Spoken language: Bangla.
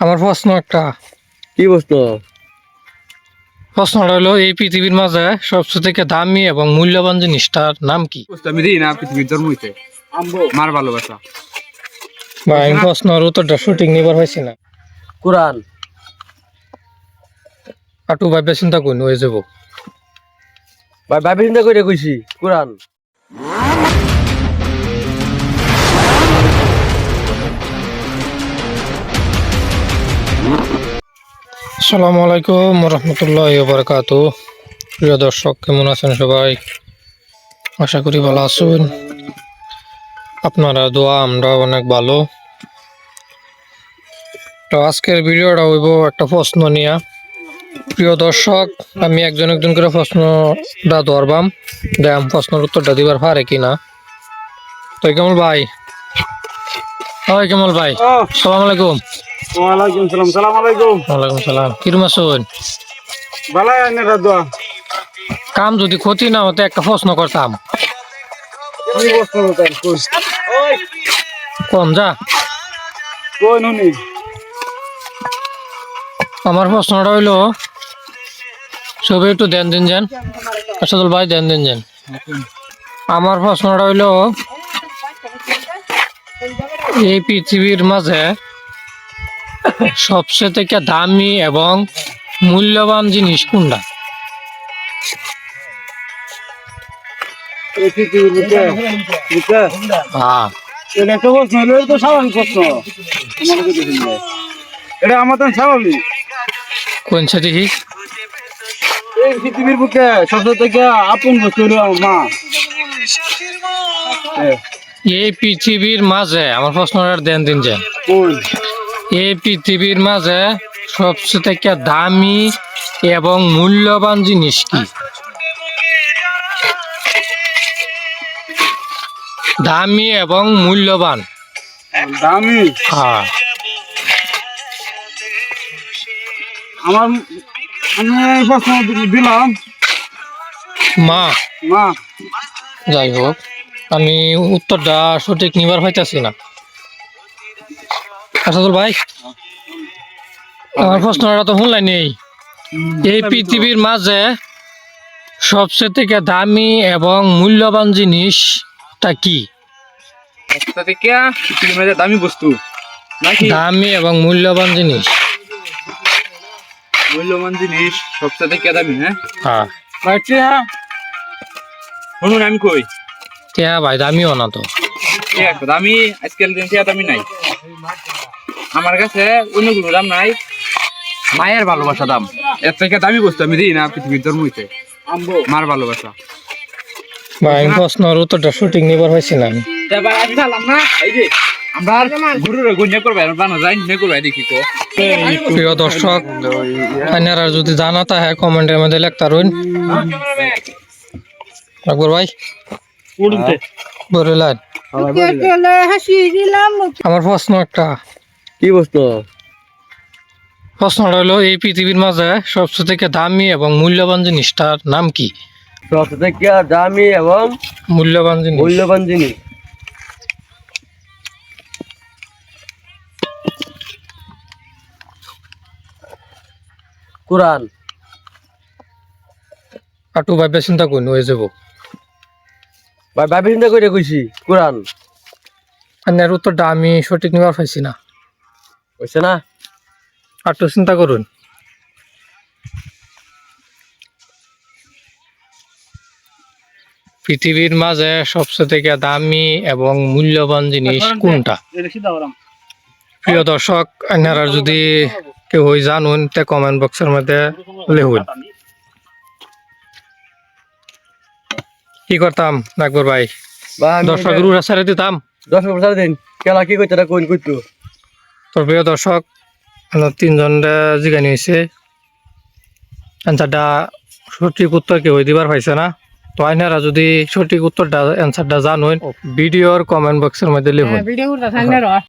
আমার প্রশ্ন একটা। কি বস্তু প্রশ্নটা হলো এই পৃথিবীর মাঝে সবচেয়ে থেকে দামি এবং মূল্যবান জিনিসটার নাম কি? বস্তু আমি দিই না পৃথিবীর জন্ম হইতে? মার ভালোবাসা। আমি প্রশ্নের উত্তরটা শুটিং নিবার হয়েছি না। কোরআন। আটু চিন্তা করুন হয়ে যাব। ভাই ভাবি চিন্তা করে কইছি কোরআন। আসসালামু আলাইকুম রহমতুল্লাহ বারকাত প্রিয় দর্শক কেমন আছেন সবাই? আশা করি ভালো আছেন। আপনারা দোয়া আমরা অনেক ভালো। তো আজকের ভিডিওটা হইব একটা প্রশ্ন নিয়ে। প্রিয় দর্শক আমি একজন একজন করে প্রশ্নটা ধরবাম। দেখাম প্রশ্নের উত্তরটা দিবার পারে কিনা। তো কেমন ভাই? হয় কেমন ভাই? সালাম আলাইকুম। ওয়ালাইকুম সালাম সালাম আলাইকুম। ওয়ালাইকুম সালাম। কিরম আছেন ভালাই আনে রাদুয়া কাম যদি ক্ষতি না হতো একটা প্রশ্ন করতাম। কি কম যা? আমার প্রশ্নটা হইল সবাই একটু দেন দিন যান আসাদুল ভাই দেন দিন যান আমার প্রশ্নটা হইল এই পৃথিবীর মাঝে সবচেয়ে থেকে দামি এবং মূল্যবান জিনিস কোনটা? এই পৃথিবীর এটা প্রশ্ন। স্বাভাবিক। প্রশ্ন কোন এই বুকে সবচেয়ে থেকে আপন বস্তু মা। এই মাঝে আমার প্রশ্নটা দেন দিন কই এই পৃথিবীর মাঝে সবচেয়ে থেকে দামি এবং মূল্যবান জিনিস কি? দামি এবং মূল্যবান। দামি? হ্যাঁ। আমার আমি প্রশ্ন দিলাম। মা। মা। যাই হোক আমি উত্তরটা সঠিক নিবার পাইতেছি না। আসাদুল ভাই আমার প্রশ্নটা তো শুনলাই নেই। এই পৃথিবীর মাঝে সবচেয়ে থেকে দামি এবং মূল্যবান জিনিসটা কি? রাস্তা পৃথিবীর মাঝে দামি বস্তু দামি এবং মূল্যবান জিনিস। মূল্যবান জিনিস সবচেয়ে থেকে দামি হ্যাঁ? হ্যাঁ। শুনুন আমি কই? টিয়া ভাই দামিও না তো। দামি আজকাল দামি নাই। আমার কাছে অন্য কোনো দাম নাই। মায়ের ভালোবাসা দাম। এর থেকে দামি বস্তু আমি দিই না পৃথিবীর জন্ম হইতে মার ভালোবাসা। ভাই প্রশ্নের উত্তরটা শুটিং নিবার হয়েছি আমি। এবার আমি জানলাম না এই যে আমরা গুরুরে গুণে করবে আর বানা যাই নে করবে দেখি কো। প্রিয় দর্শক আপনারা যদি জানা তাহে কমেন্টের মধ্যে লিখতে রইন আকবর ভাই? দিলাম। আমার প্রশ্ন একটা। কি বস্তু প্রশ্নটা হলো এই পৃথিবীর মাঝে সবচেয়ে থেকে দামি এবং মূল্যবান জিনিসটার নাম কি? সবচেয়ে থেকে দামি এবং মূল্যবান জিনিস। মূল্যবান জিনিস। কোরআন। আটু ভাববে চিন্তা করুন হয়ে যাব ভাই ভাবি চিন্তা করে কইছি কোরআন। আপনার উত্তরটা আমি সঠিক নিবার পাইছি না। হইছে না? আটু চিন্তা করুন। পৃথিবীর মাঝে সবচেয়ে থেকে দামি এবং মূল্যবান জিনিস কোনটা? প্রিয় দর্শক আপনারা যদি কেউ জানুন তে কমেন্ট বক্সের মধ্যে লেখুন। কি করতাম নাকবর ভাই? দর্শক এটা- রুরা ছেড়ে দিতাম। দর্শক বছর দিন। খেলা কি করতে কোন করতো প্রিয় দর্শক আমরা তিনজন জিগানি হয়েছে অ্যান্সারটা সঠিক উত্তর কেউ দিবার পাইছে না। তো আইনারা যদি সঠিক উত্তরটা অ্যান্সারটা জানুন ভিডিওর কমেন্ট বক্সের মধ্যে লিখুন। করতে